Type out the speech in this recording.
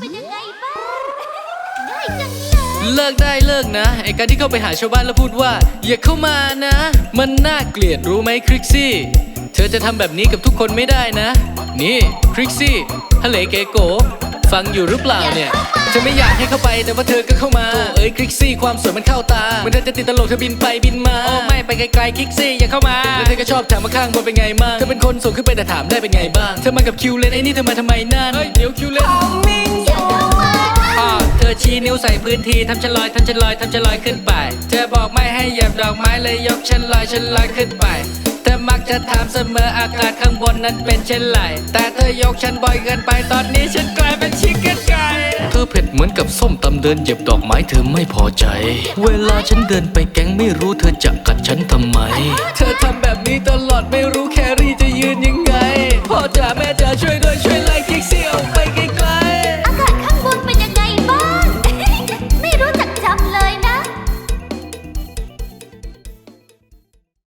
เป็นยังไงบ้างง่ายจังเลย เลิกได้เลิกนะไอการที่เข้าไปหาชาวบ้านแล้วพูดว่า อย่าเข้ามานะ มันน่าเกลียดรู้ไหมคริกซี่ เธอจะทำแบบนี้กับทุกคนไม่ได้นะ นี่คริกซี่ฮัลโหลเกโก ฟังอยู่หรือเปล่าเนี่ยเธอไม่อยากให้เข้าไปแต่ว่าเธอก็เข้ามาโอ้เอ้ยคริกซี่ความสวยมันเข้าตาเหมือนเธอจะติดตลกเธอบินไปบินมาโอ้ไม่ไปไกลๆคริกซี่อย่าเข้ามาแล้วเธอก็ชอบถามมาข้างบนเป็นไงบ้างเธอเป็นคนสูงขึ้นไปแต่ถามได้เป็นไงบ้างเธอมากับคิวเลนไอ้นี่เธอมาทำไมนั่นเฮ้ยเดี๋ยวคิวเลนพ่ อเธอชี้นิ้วใส่พื้นที่ทำฉันลอยทำฉันลอยทำฉันลอยขึ้นไป เธอบอกไม่ให้เหยียบดอกไม้เลยยกฉันลอยฉันลอยขึ้นไป เธอมักจะถามเสมออากาศข้างบนนั้นเป็นเช่นไรแต่เธอยกฉันบ่อยเกินไปตอนนี้ฉันกลายเป็นชิคเก้นไก่เธอเผ็ดเหมือนกับส้มตำเดินเหยียบดอกไม้เธอไม่พอใจ เวลาฉันเดินไปแก๊งไม่รู้เธอจะกัดฉันทำไม เธอทำแบบนี้ตลอดไม่รู้แครี่จะยืนยังไงพ่อจ๋า